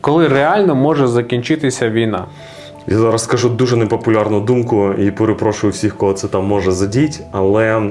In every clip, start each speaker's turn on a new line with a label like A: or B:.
A: Коли реально може закінчитися війна?
B: Я зараз скажу дуже непопулярну думку і перепрошую всіх, кого це там може задіть. Але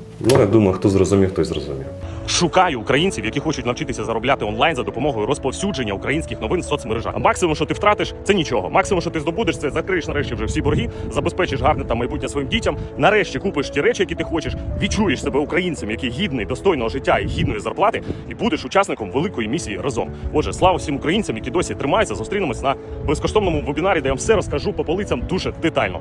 B: ну я думаю, хто зрозумів, той зрозумів.
C: Шукаю українців, які хочуть навчитися заробляти онлайн за допомогою розповсюдження українських новин в соцмережах. Максимум, що ти втратиш, це нічого. Максимум, що ти здобудеш, це закриєш нарешті вже всі борги, забезпечиш гарне там майбутнє своїм дітям. Нарешті купиш ті речі, які ти хочеш, відчуєш себе українцем, який гідний достойного життя і гідної зарплати, і будеш учасником великої місії разом. Отже, слава всім українцям, які досі тримаються. Зустрінемось на безкоштовному вебінарі, де я вам все розкажу по полицям дуже детально.